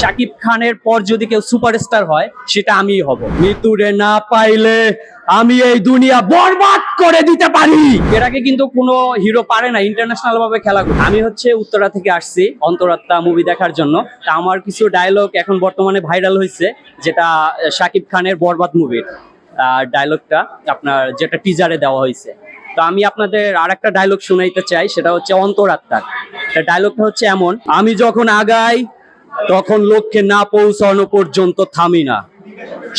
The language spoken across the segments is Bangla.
শাকিব খানের পর যদি কেউ সুপারস্টার হয়, সেটা আমিই হব। মৃত্যুরে না পাইলে আমি এই দুনিয়া বরবাদ করে দিতে পারি। এর আগে কিন্তু কোনো হিরো পারে না ইন্টারন্যাশনাল ভাবে খেলা। আমি হচ্ছে উত্তরা থেকে আসছি, অন্তরাত্মা মুভি দেখার জন্য। তা আমার কিছু ডায়লগ এখন বর্তমানে ভাইরাল হয়েছে যেটা শাকিব খানের বরবাদ মুভির ডায়লগটা আপনার যেটা টিজারে দেওয়া হয়েছে তো আমি আপনাদের আর একটা ডায়লগ শুনাইতে চাই, সেটা হচ্ছে অন্তরাত্মার। ডায়লগটা হচ্ছে এমন, আমি যখন আগাই তখন লক্ষ্যে না পৌঁছানো পর্যন্ত থামি না।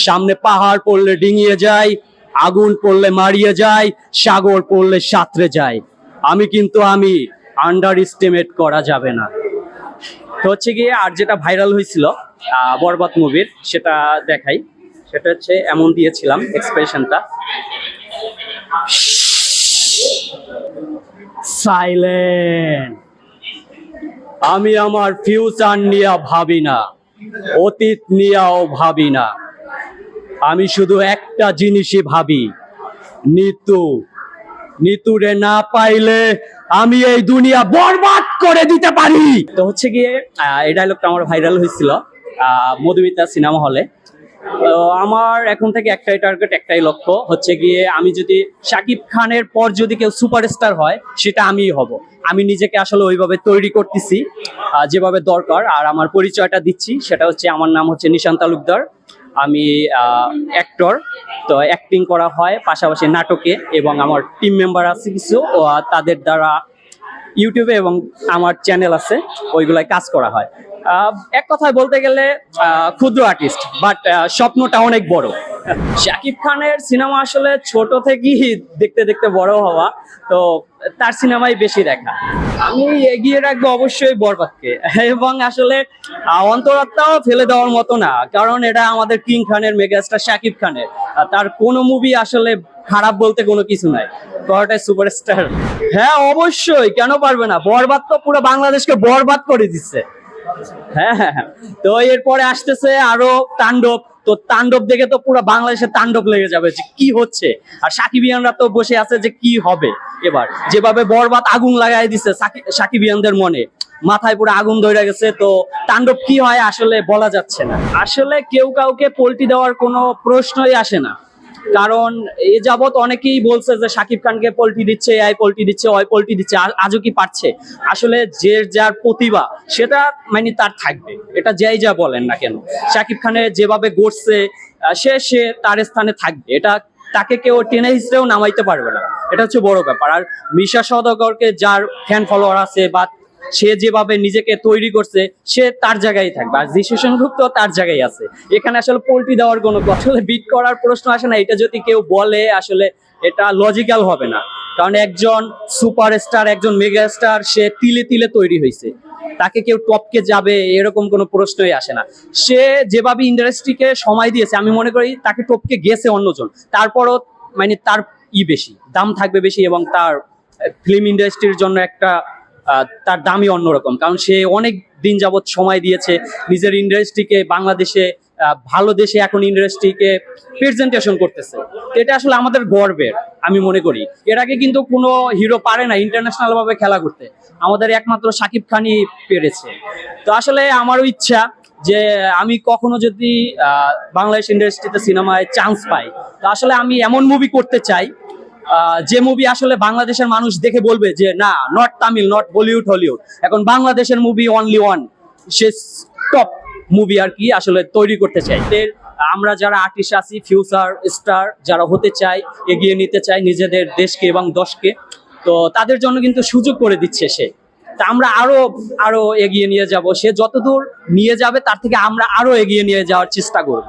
সামনে পাহাড় পড়লে ডিঙিয়ে যায়, আগুন পড়লে মারিয়ে যায়, সাগর পড়লে সাঁতরে যায়। আমি কিন্তু আমি আন্ডার এস্টিমেট করা যাবে না। তো হচ্ছে গিয়ে আর যেটা ভাইরাল হয়েছিল বরবাদ মুভির সেটা দেখাই। সেটা হচ্ছে এমন দিয়েছিলাম এক্সপ্রেশনটা সাইলেন্ট আমি আমার ফিউচার নিয়ে ভাবি না, অতীত নিয়েও ভাবি না। আমি শুধু একটা জিনিসই ভাবি, নিতু। নিতুরে না পাইলে আমি এই দুনিয়া বরবাদ করে দিতে পারি। তো হচ্ছে গিয়ে এই ডায়লগটা আমার ভাইরাল হয়েছিল মধুমিতা সিনেমা হলে। আমার এখন থেকে একটাই টার্গেট একটাই লক্ষ্য হচ্ছে গিয়ে আমি যদি শাকিব খানের পর যদি কেউ সুপারস্টার হয়, সেটা আমিই হব। আমি নিজেকে আসলে ওইভাবে তৈরি করতেছি যেভাবে দরকার। আর আমার পরিচয়টা দিচ্ছি, সেটা হচ্ছে আমার নাম হচ্ছে নিশান্ত তালুকদার। আমি অ্যাক্টর তো অ্যাক্টিং করা হয়, পাশাপাশি নাটকে এবং আমার টিম মেম্বার আছে কিছু তাদের দ্বারা ইউটিউবে এবং আমার চ্যানেল আছে ওইগুলাই কাজ করা হয়। এক কথায় বলতে গেলে ক্ষুদ্র আর্টিস্ট বাট স্বপ্নটা অনেক বড়। শাকিব খানের সিনেমা আসলে ছোট থেকেই দেখতে দেখতে বড় হওয়া, তো তার সিনেমাই বেশি দেখা। আমি এগিয়ে রাখব অবশ্যই বরবাদকে, এবং আসলে অন্তরাত্মাও ফেলে দেওয়ার মতো না, কারণ এটা আমাদের কিং খানের মেগাস্টার শাকিব খানের। তার কোনো মুভি আসলে খারাপ বলতে কোনো কিছু নাই। কয়টাই সুপারস্টার। হ্যাঁ অবশ্যই, কেন পারবে না? বরবাদ তো পুরো বাংলাদেশকে বরবাদ করে দিচ্ছে। হ্যাঁ হ্যাঁ হ্যাঁ। তো এরপরে আসতেছে আরও তাণ্ডব। তো তাণ্ডব দেখে তো পুরো বাংলাদেশে তাণ্ডব লেগে যাবে যে কি হচ্ছে। আর সাকিবিয়ানরা তো বসে আছে যে কি হবে এবার। যেভাবে বরবাদ আগুন লাগাই দিছে সাকি- সাকিবিয়ানদের মনে। মাথায় পুরো আগুন ধরে গেছে। তো তাণ্ডব কি হয় আসলে বলা যাচ্ছে না। আসলে কেউ কাউকে পোল্টি দেওয়ার কোনো প্রশ্নই আসে না। কারণ এ যাবৎ অনেকেই বলছে যে শাকিব খানকে পোল্টি দিচ্ছে আই পোল্টি দিচ্ছে ওই পোল্টি দিচ্ছে আজও কি পারছে? আসলে যে যার প্রতিভা, সেটা মানে তার থাকবে। এটা যাই যা বলেন না কেন। শাকিব খানের যেভাবে গড়ছে সে সে তার স্থানে থাকবে। এটা তাকে কেউ টেনে হিসেবেও নামাইতে পারবে না। এটা হচ্ছে বড় ব্যাপার। আর মিশা সদাগরকে যার ফ্যান ফলোয়ার আছে বা সে যেভাবে নিজেকে তৈরি করছে, সে তার জায়গায় থাকবে। আর ডিসিশন গ্রুপ তো তার জায়গায় আছে। এখানে আসলে পোল্টি দেওয়ার কোনো আসলে বিট করার প্রশ্ন আসে না। এটা যদি কেউ বলে, আসলে এটা লজিক্যাল হবে না। কারণ একজন সুপারস্টার একজন মেগাস্টার সে তিলে তিলে তৈরি হয়েছে। তাকে কেউ টপকে যাবে, এরকম কোনো প্রশ্নই আসে না। সে যেভাবে ইন্ডাস্ট্রিকে সময় দিয়েছে, আমি মনে করি তাকে টপকে গেছে অন্যজন। তারপরও মানে তার ই বেশি, দাম থাকবে বেশি এবং তার ফিল্ম ইন্ডাস্ট্রির জন্য একটা তার দামই অন্যরকম। কারণ সে অনেক দিন যাবৎ সময় দিয়েছে, নিজের ইন্ডাস্ট্রিকে বাংলাদেশে ভালো দেশে এখন ইন্ডাস্ট্রিকে প্রেজেন্টেশন করতেছে। এটা আসলে আমাদের গর্বের, আমি মনে করি। এর আগে কিন্তু কোনো হিরো পারে না ইন্টারন্যাশনালভাবে খেলা করতে। আমাদের একমাত্র সাকিব খানই পেরেছে। তো আসলে আমারও ইচ্ছা যে আমি কখনো যদি বাংলাদেশ ইন্ডাস্ট্রিতে সিনেমায় চান্স পাই, তো আসলে আমি এমন মুভি করতে চাই যে মুভি আসলে বাংলাদেশের মানুষ দেখে বলবে যে, না not Tamil not Bollywood Hollywood এখন বাংলাদেশের movie only one say top movie আর কি আসলে তৈরি করতে চাই আমরা যারা আর্টিস্ট আছি ফিউচার স্টার যারা হতে চাই এগিয়ে নিতে চাই নিজেদের দেশকে এবং দশকে, তো তাদের জন্য কিন্তু সুযোগ করে দিচ্ছে সে। তা আমরা আরও আরও এগিয়ে নিয়ে যাব। সে যতদূর নিয়ে যাবে, তার থেকে আমরা আরও এগিয়ে নিয়ে যাওয়ার চেষ্টা করব।